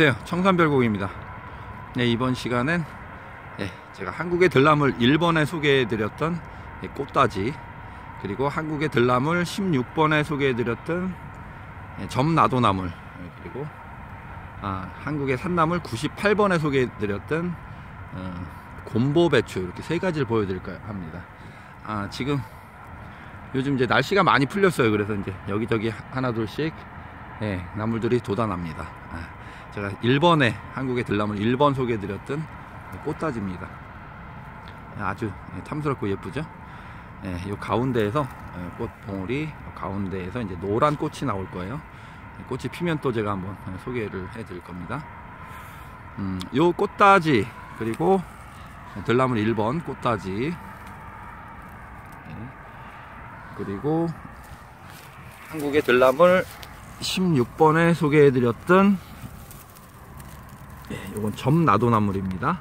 안녕하세요 청산별곡입니다. 네, 이번 시간은 예, 제가 한국의 들나물 1번에 소개해 드렸던 예, 꽃다지 그리고 한국의 들나물 16번에 소개해 드렸던 예, 점나도나물 예, 그리고 아, 한국의 산나물 98번에 소개해 드렸던 어, 곰보배추 이렇게 세 가지를 보여드릴까 합니다. 아, 지금 요즘 이제 날씨가 많이 풀렸어요. 그래서 이제 여기저기 하나둘씩 예, 나물들이 돋아납니다. 아, 제가 1번에 한국의 들나물 1번 소개해드렸던 꽃다지입니다. 아주 탐스럽고 예쁘죠? 예, 이 가운데에서 예, 꽃 봉우리 가운데에서 이제 노란 꽃이 나올 거예요. 꽃이 피면 또 제가 한번 소개를 해드릴 겁니다. 음, 요 꽃다지 그리고 들나물 1번 꽃다지 예, 그리고 한국의 들나물 16번에 소개해드렸던 예, 이건 점나도나물입니다.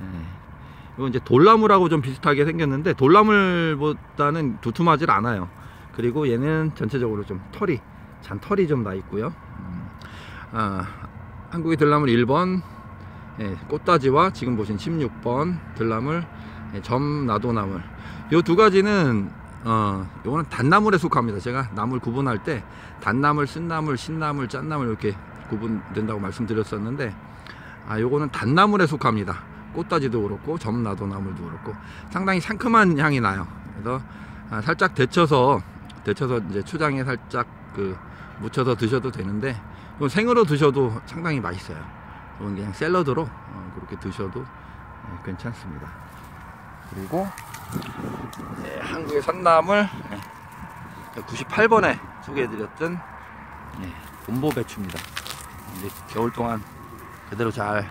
예, 이건 이제 돌나물하고 좀 비슷하게 생겼는데 돌나물보다는 두툼하지 않아요. 그리고 얘는 전체적으로 좀 털이 잔 털이 좀 나 있고요. 음, 아, 한국의 들나물 1번 예, 꽃다지와 지금 보신 16번 들나물 예, 점나도나물 이두 가지는 어, 요거는 단나물에 속합니다. 제가 나물 구분할 때 단나물, 쓴나물, 신나물, 짠나물 이렇게 구분된다고 말씀드렸었는데 아 요거는 단나물에 속합니다. 꽃다지도 그렇고 점나도 나물도 그렇고 상당히 상큼한 향이 나요. 그래서 아 살짝 데쳐서 데쳐서 이제 초장에 살짝 그 묻혀서 드셔도 되는데 이건 생으로 드셔도 상당히 맛있어요. 이건 그냥 샐러드로 어 그렇게 드셔도 네, 괜찮습니다. 그리고 네, 한국의 산나물 네, 98번에 소개해드렸던 네, 곰보배추입니다. 이제 겨울 동안 그대로 잘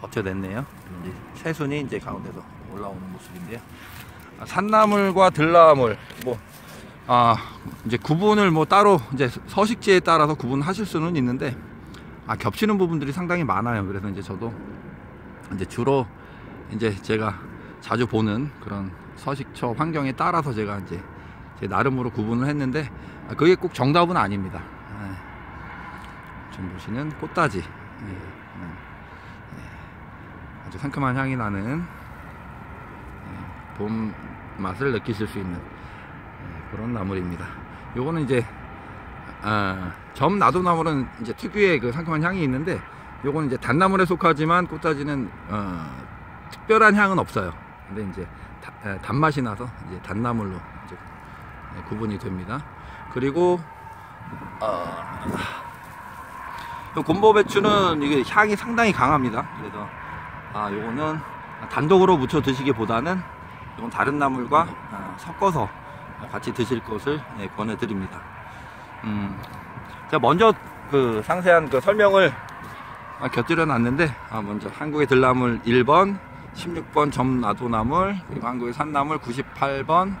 버텨냈네요. 이제 새순이 이제 가운데서 올라오는 모습인데요. 아, 산나물과 들나물 뭐 아, 이제 구분을 뭐 따로 이제 서식지에 따라서 구분하실 수는 있는데 아, 겹치는 부분들이 상당히 많아요. 그래서 이제 저도 이제 주로 이제 제가 자주 보는 그런 서식처 환경에 따라서 제가 이제 제 나름으로 구분을 했는데 아, 그게 꼭 정답은 아닙니다. 지금 보시는 꽃다지 예, 음, 예, 아주 상큼한 향이 나는 예, 봄 맛을 느끼실 수 있는 예, 그런 나물입니다. 요거는 이제 아, 점 나도나물은 이제 특유의 그 상큼한 향이 있는데 요거는 이제 단나물에 속하지만 꽃다지는 어, 특별한 향은 없어요. 근데 이제 다, 에, 단맛이 나서 이제 단나물로 이제 예, 구분이 됩니다. 그리고 어, 곰보 배추는 이게 향이 상당히 강합니다. 그래서 아 요거는 단독으로 무쳐 드시기보다는 이건 다른 나물과 아, 섞어서 같이 드실 것을 네, 권해드립니다. 음, 자 먼저 그 상세한 그 설명을 곁들여 놨는데 아, 먼저 한국의 들나물 1번 16번 점나도나물 그리고 한국의 산나물 98번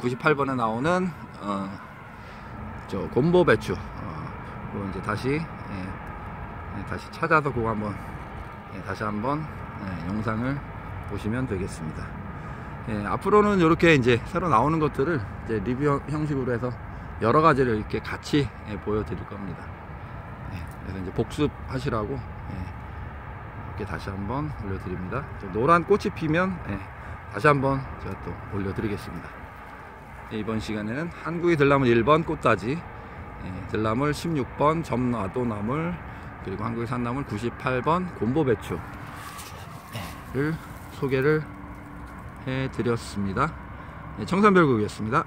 98번에 나오는 어, 저 곰보배추 뭐 이제 다시 예, 예, 다시 찾아서 그거 한번 예, 다시 한번 예, 영상을 보시면 되겠습니다. 예, 앞으로는 이렇게 이제 새로 나오는 것들을 이제 리뷰 형식으로 해서 여러 가지를 이렇게 같이 예, 보여드릴 겁니다. 예, 그래서 이제 복습하시라고 이렇게 다시 한번 올려드립니다. 노란 꽃이 피면 다시 한번 제가 또 올려드리겠습니다. 이번 시간에는 한국의 들나물 1번 꽃다지 예, 들나물 16번 점나도나물 그리고 한국의 산나물 98번 곰보배추를 소개를 해 드렸습니다. 예, 청산별국이었습니다